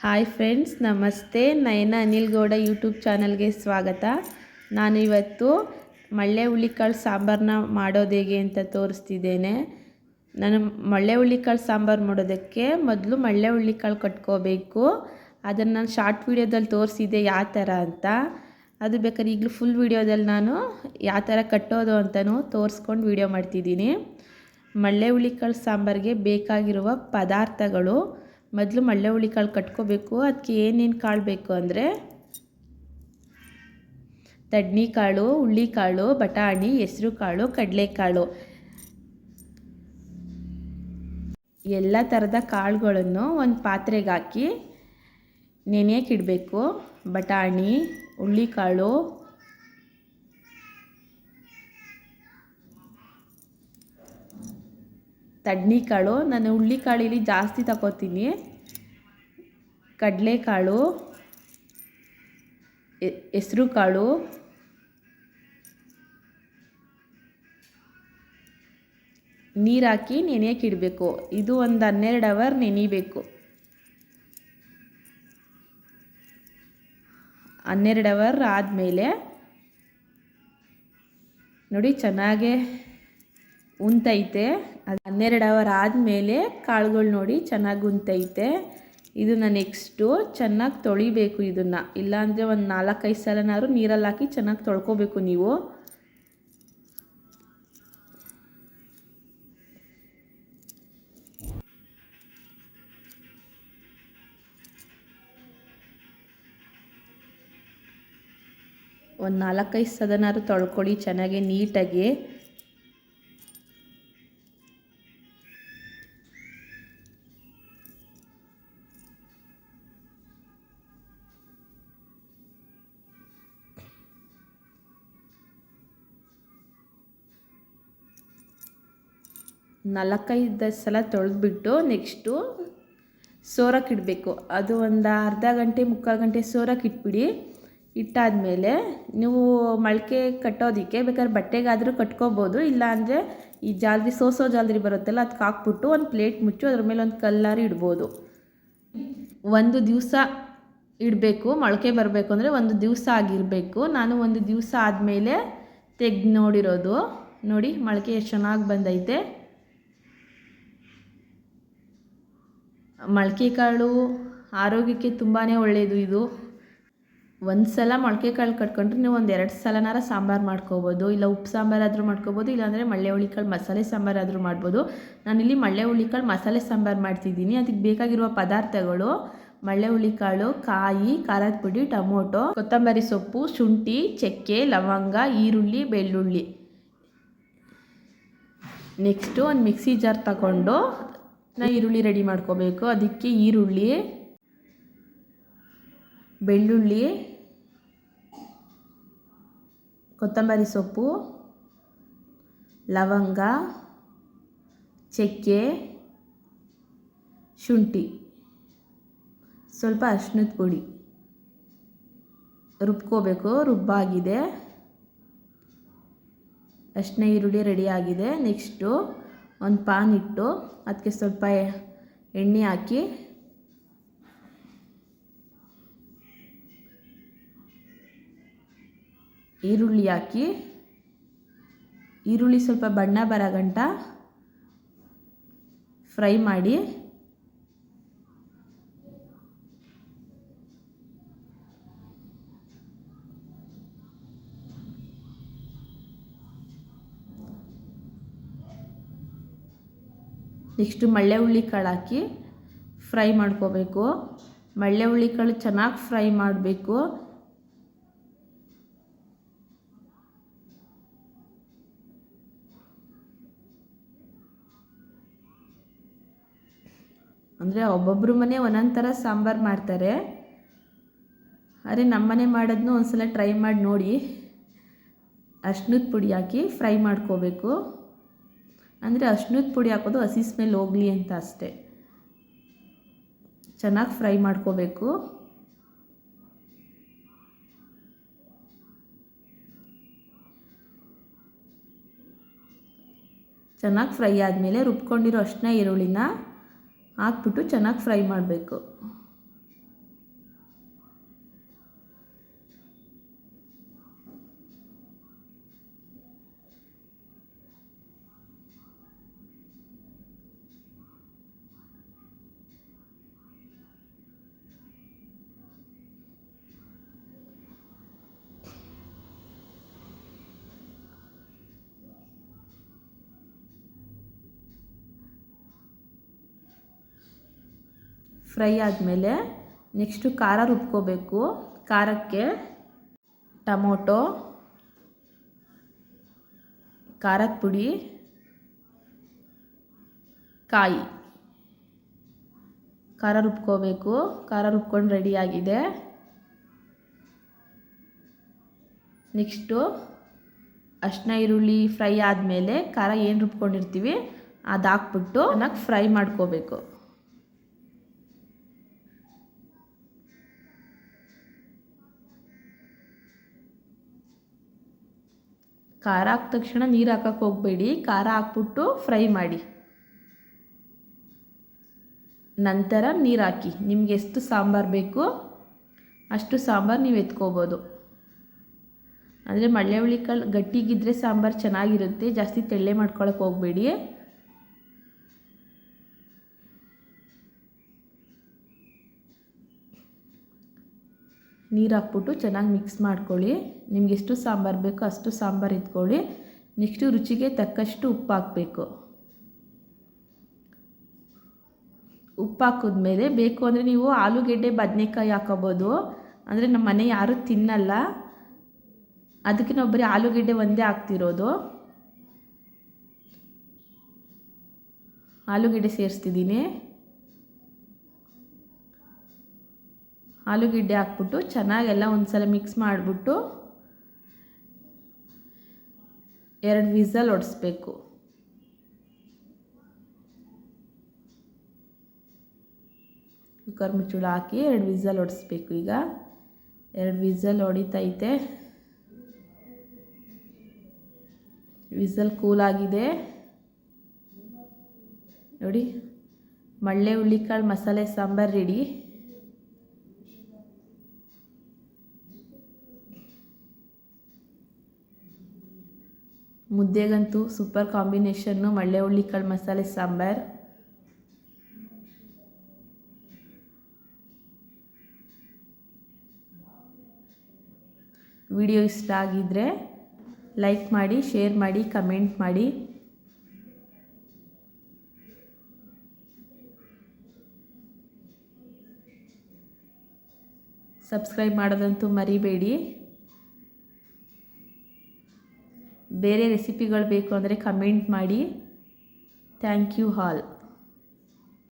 Hi friends, ನಮಸ್ತೆ. ನಯನ Anil Gowda YouTube ಚಾನಲ್ಗೆ ಸ್ವಾಗತ. ನಾನು ಇವತ್ತು ಮಳ್ಳೆ ಹುಳ್ಳಿಕಾಳು ಸಾಂಬಾರನ್ನ ಮಾಡೋದು ಹೇಗೆ ಅಂತ ತೋರಿಸ್ತಿದ್ದೇನೆ. ನಾನು ಮಳ್ಳೆ ಹುಳ್ಳಿಕಾಳು ಸಾಂಬಾರು ಮಾಡೋದಕ್ಕೆ ಮೊದಲು ಮಳ್ಳೆ ಹುಳ್ಳಿಕಾಳು ಕಟ್ಕೋಬೇಕು. ಅದನ್ನು ನಾನು ಶಾರ್ಟ್ ವೀಡಿಯೋದಲ್ಲಿ ತೋರಿಸಿದ್ದೆ ಯಾವ ಥರ ಅಂತ. ಅದು ಬೇಕಾದ್ರೆ ಈಗಲೂ ಫುಲ್ ವೀಡಿಯೋದಲ್ಲಿ ನಾನು ಯಾವ ಥರ ಕಟ್ಟೋದು ಅಂತಲೂ ತೋರಿಸ್ಕೊಂಡು ವೀಡಿಯೋ ಮಾಡ್ತಿದ್ದೀನಿ. ಮಳ್ಳೆ ಹುಳಿಕಾಳು ಸಾಂಬಾರಿಗೆ ಬೇಕಾಗಿರುವ ಪದಾರ್ಥಗಳು ಮೊದಲು ಮಳ್ಳೆ ಹುಳ್ಳಿಕಾಳು ಕಟ್ಕೋಬೇಕು ಅದಕ್ಕೆ ಏನೇನು ಕಾಳು ಬೇಕು ಅಂದರೆ ಹುಳ್ಳಿ ಕಾಳು ಬಟಾಣಿ, ಹೆಸರು ಕಾಳು ಕಡಲೆಕಾಳು ಎಲ್ಲ ಥರದ ಕಾಳುಗಳನ್ನು ಒಂದು ಪಾತ್ರೆಗೆ ಹಾಕಿ ನೆನೆಯಕ್ಕಿಡಬೇಕು ಬಟಾಣಿ ಬಟಾಣಿ ಹುಳ್ಳಿಕಾಳು ತಡ್ನಿಕಾಳು ನಾನು ಹುಳ್ಳಿಕಾಳಿಲಿ ಜಾಸ್ತಿ ತಗೋತೀನಿ ಕಡಲೆಕಾಳು ಹೆಸರು ಕಾಳು ನೀರು ಹಾಕಿ ಇಡಬೇಕು ಇದು ಒಂದು ಹನ್ನೆರಡು ಅವರ್ ನೆನಿಬೇಕು. ಹನ್ನೆರಡು ಅವರ್ ಆದಮೇಲೆ ನೋಡಿ ಚೆನ್ನಾಗೆ ಉಂತೈತೆ. ಅದು ಹನ್ನೆರಡು ಅವರ್ ಆದಮೇಲೆ ಕಾಳುಗಳು ನೋಡಿ ಚೆನ್ನಾಗಿ ಉಂತೈತೆ. ಇದನ್ನು ನೆಕ್ಸ್ಟು ಚೆನ್ನಾಗಿ ತೊಳಿಬೇಕು ಇದನ್ನು. ಇಲ್ಲಾಂದರೆ ಒಂದು ನಾಲ್ಕೈದು ಸಲನಾದ್ರೂ ನೀರಲ್ಲಿ ಹಾಕಿ ಚೆನ್ನಾಗಿ ತೊಳ್ಕೊಬೇಕು ನೀವು. ಒಂದು ನಾಲ್ಕೈದು ಸದನಾದ್ರು ತೊಳ್ಕೊಳ್ಳಿ ಚೆನ್ನಾಗಿ ನೀಟಾಗಿ. ನಾಲ್ಕೈದು ಸಲ ತೊಳೆದ್ಬಿಟ್ಟು ನೆಕ್ಸ್ಟು ಸೋರಕ್ಕೆ ಇಡಬೇಕು. ಅದು ಒಂದು ಅರ್ಧ ಗಂಟೆ, ಮುಕ್ಕಾಲು ಗಂಟೆ ಸೋರಕ್ಕೆ ಇಟ್ಬಿಡಿ. ಇಟ್ಟಾದಮೇಲೆ ನೀವು ಮೊಳಕೆ ಕಟ್ಟೋದಕ್ಕೆ ಬೇಕಾದ್ರೆ ಬಟ್ಟೆಗಾದರೂ ಕಟ್ಕೋಬೋದು, ಇಲ್ಲಾಂದರೆ ಈ ಜಾಲ್ರಿ, ಸೋಸೋ ಜಾಲ್ರಿ ಬರುತ್ತಲ್ಲ ಅದಕ್ಕೆ ಹಾಕ್ಬಿಟ್ಟು ಒಂದು ಪ್ಲೇಟ್ ಮುಚ್ಚು ಅದ್ರ ಮೇಲೆ ಒಂದು ಕಲ್ಲಾರು ಇಡ್ಬೋದು. ಒಂದು ದಿವಸ ಇಡಬೇಕು, ಮೊಳಕೆ ಬರಬೇಕು ಅಂದರೆ ಒಂದು ದಿವಸ ಆಗಿರಬೇಕು. ನಾನು ಒಂದು ದಿವಸ ಆದಮೇಲೆ ತೆಗ್ದು ನೋಡಿರೋದು. ನೋಡಿ, ಮೊಳಕೆ ಎಷ್ಟು ಚೆನ್ನಾಗಿ ಬಂದೈತೆ. ಮೊಳಕೆ ಕಾಳು ಆರೋಗ್ಯಕ್ಕೆ ತುಂಬಾ ಒಳ್ಳೆಯದು ಇದು. ಒಂದು ಸಲ ಮೊಳಕೆ ಕಾಳು ಕಟ್ಕೊಂಡ್ರೆ ನೀವು ಒಂದು ಎರಡು ಸಲನಾರ ಸಾಂಬಾರು ಮಾಡ್ಕೋಬೋದು. ಇಲ್ಲ ಉಪ್ಪು ಸಾಂಬಾರಾದರೂ ಮಾಡ್ಕೋಬೋದು, ಇಲ್ಲಾಂದರೆ ಮಳ್ಳೆ ಹುಳಿಕಾಳು ಮಸಾಲೆ ಸಾಂಬಾರಾದರೂ ಮಾಡ್ಬೋದು. ನಾನಿಲ್ಲಿ ಮಳ್ಳೆ ಹುಳಿಕಾಳು ಮಸಾಲೆ ಸಾಂಬಾರು ಮಾಡ್ತಿದ್ದೀನಿ. ಅದಕ್ಕೆ ಬೇಕಾಗಿರುವ ಪದಾರ್ಥಗಳು ಮಳ್ಳೆ ಹುಳಿಕಾಳು ಕಾಯಿ, ಖಾರದ ಪುಡಿ, ಟೊಮೊಟೊ, ಕೊತ್ತಂಬರಿ ಸೊಪ್ಪು, ಶುಂಠಿ, ಚಕ್ಕೆ, ಲವಂಗ, ಈರುಳ್ಳಿ, ಬೆಳ್ಳುಳ್ಳಿ. ನೆಕ್ಸ್ಟು ಒಂದು ಮಿಕ್ಸಿ ಜಾರ್ ತಗೊಂಡು ನಾ ಈರುಳ್ಳಿ ರೆಡಿ ಮಾಡ್ಕೋಬೇಕು. ಅದಕ್ಕೆ ಈರುಳ್ಳಿ, ಬೆಳ್ಳುಳ್ಳಿ, ಕೊತ್ತಂಬರಿ ಸೊಪ್ಪು, ಲವಂಗ, ಚಕ್ಕೆ, ಶುಂಠಿ. ಸ್ವಲ್ಪ ಅರ್ಶಿನದ ಪುಡಿ. ರುಬ್ಕೋಬೇಕು. ರುಬ್ಬಾಗಿದೆ. ಅರ್ಶಿನ ಈರುಳ್ಳಿ ರೆಡಿ ಆಗಿದೆ. ನೆಕ್ಸ್ಟು ಒಂದು ಪಾನ್ ಇಟ್ಟು ಅದಕ್ಕೆ ಸ್ವಲ್ಪ ಎಣ್ಣೆ ಹಾಕಿ ಈರುಳ್ಳಿ ಹಾಕಿ, ಈರುಳ್ಳಿ ಸ್ವಲ್ಪ ಬಣ್ಣ ಬರೋ ಗಂಟ ಫ್ರೈ ಮಾಡಿ ನೆಕ್ಸ್ಟು ಮಳ್ಳೆ ಹುಳಿ ಕಾಳು ಹಾಕಿ ಫ್ರೈ ಮಾಡ್ಕೋಬೇಕು. ಮಳ್ಳೆ ಹುಳಿ ಕಾಳು ಚೆನ್ನಾಗಿ ಫ್ರೈ ಮಾಡಬೇಕು. ಅಂದರೆ ಒಬ್ಬೊಬ್ಬರು ಮನೆ ಒಂದೊಂದು ಥರ ಸಾಂಬಾರು ಮಾಡ್ತಾರೆ. ಆದರೆ ನಮ್ಮನೆ ಮಾಡೋದನ್ನು ಒಂದು ಸಲ ಟ್ರೈ ಮಾಡಿ ನೋಡಿ. ಅರ್ಶಿನದ ಪುಡಿ ಹಾಕಿ ಫ್ರೈ ಮಾಡ್ಕೋಬೇಕು. ಅಂದರೆ ಅಶ್ನದ ಪುಡಿ ಹಾಕೋದು ಹಸಿ ಸ್ಮೆಲ್ ಹೋಗಲಿ ಅಂತ ಅಷ್ಟೇ. ಚೆನ್ನಾಗಿ ಫ್ರೈ ಮಾಡ್ಕೋಬೇಕು. ಚೆನ್ನಾಗಿ ಫ್ರೈ ಆದಮೇಲೆ ರುಬ್ಕೊಂಡಿರೋ ಅಷ್ಟನ್ನ ಈರುಳ್ಳಿನ ಹಾಕ್ಬಿಟ್ಟು ಚೆನ್ನಾಗಿ ಫ್ರೈ ಮಾಡಬೇಕು. ಫ್ರೈ ಆದಮೇಲೆ ನೆಕ್ಸ್ಟು ಖಾರ ರುಬ್ಕೋಬೇಕು. ಖಾರಕ್ಕೆ ಟೊಮೊಟೊ, ಖಾರದ ಪುಡಿ, ಕಾಯಿ. ಖಾರ ರುಬ್ಕೋಬೇಕು. ಖಾರ ರುಬ್ಕೊಂಡು ರೆಡಿಯಾಗಿದೆ ನೆಕ್ಸ್ಟು ಅರ್ಶಿನ ಈರುಳ್ಳಿ ಫ್ರೈ ಆದಮೇಲೆ ಖಾರ ಏನು ರುಬ್ಕೊಂಡಿರ್ತೀವಿ ಅದು ಹಾಕ್ಬಿಟ್ಟು ಚೆನ್ನಾಗಿ ಫ್ರೈ ಮಾಡ್ಕೋಬೇಕು. ಖಾರ ಹಾಕಿದ ತಕ್ಷಣ ನೀರು ಹಾಕಕ್ಕೆ ಹೋಗಬೇಡಿ, ಖಾರ ಹಾಕ್ಬಿಟ್ಟು ಫ್ರೈ ಮಾಡಿ. ನಂತರ ನೀರು ಹಾಕಿ. ನಿಮ್ಗೆ ಎಷ್ಟು ಸಾಂಬಾರು ಬೇಕು ಅಷ್ಟು ಸಾಂಬಾರು ನೀವು ಎತ್ಕೋಬೋದು. ಅಂದರೆ ಮಳ್ಳೆ ಹುಳಿ ಕಾಳು ಗಟ್ಟಿಗಿದ್ದರೆ ಸಾಂಬಾರು ಚೆನ್ನಾಗಿರುತ್ತೆ, ಜಾಸ್ತಿ ತೆಳ್ಳೆ ಮಾಡ್ಕೊಳಕ್ಕೆ ಹೋಗಬೇಡಿ. ನೀರು ಹಾಕ್ಬಿಟ್ಟು ಚೆನ್ನಾಗಿ ಮಿಕ್ಸ್ ಮಾಡ್ಕೊಳ್ಳಿ. ನಿಮ್ಗೆ ಎಷ್ಟು ಸಾಂಬಾರು ಬೇಕೋ ಅಷ್ಟು ಸಾಂಬಾರು ಇಟ್ಕೊಳ್ಳಿ ನೆಕ್ಸ್ಟು ರುಚಿಗೆ ತಕ್ಕಷ್ಟು ಉಪ್ಪು ಹಾಕಬೇಕು. ಉಪ್ಪು ಹಾಕಿದ್ಮೇಲೆ ಬೇಕು ಅಂದರೆ ನೀವು ಆಲೂಗೆಡ್ಡೆ, ಬದನೆಕಾಯಿ ಹಾಕೋಬೋದು. ಅಂದರೆ ನಮ್ಮ ಮನೆ ಯಾರೂ ತಿನ್ನಲ್ಲ. ಅದಕ್ಕೆ ನಾವು ಬರೀ ಆಲೂಗೆಡ್ಡೆ ಒಂದೇ ಹಾಕ್ತಿರೋದು. ಆಲೂಗೆಡ್ಡೆ ಸೇರಿಸ್ತಿದ್ದೀನಿ. ಆಲೂಗೆಡ್ಡೆ ಹಾಕ್ಬಿಟ್ಟು ಚೆನ್ನಾಗೆಲ್ಲ ಒಂದು ಸಲ ಮಿಕ್ಸ್ ಮಾಡಿಬಿಟ್ಟು ಎರಡು ವಿಸಲ್ ಒಡಿಸ್ಬೇಕು. ಕುಕ್ಕರ್ ಮುಚ್ಚುಳ ಹಾಕಿ ಎರಡು ವಿಸಲ್ ಹೊಡೆಸ್ಬೇಕು ಈಗ. ಎರಡು ವಿಸಲ್ ಹೊಡಿತೈತೆ. ವಿಸಲ್ ಕೂಲಾಗಿದೆ ನೋಡಿ, ಮಳ್ಳೆ ಹುಳ್ಳಿಕಾಳು ಮಸಾಲೆ ಸಾಂಬಾರು ರೆಡಿ. ಮುದ್ದೆಗಂತೂ ಸೂಪರ್ ಕಾಂಬಿನೇಷನ್ನು ಮಳ್ಳೆ ಹುಳ್ಳಿಕಾಳು ಮಸಾಲೆ ಸಾಂಬಾರು. ವಿಡಿಯೋ ಇಷ್ಟ ಆಗಿದ್ದರೆ ಲೈಕ್ ಮಾಡಿ, ಶೇರ್ ಮಾಡಿ, ಕಮೆಂಟ್ ಮಾಡಿ. ಸಬ್ಸ್ಕ್ರೈಬ್ ಮಾಡೋದಂತೂ ಮರಿಬೇಡಿ. ಬೇರೆ ರೆಸಿಪಿಗಳು ಬೇಕು ಅಂದರೆ ಕಮೆಂಟ್ ಮಾಡಿ. Thank you all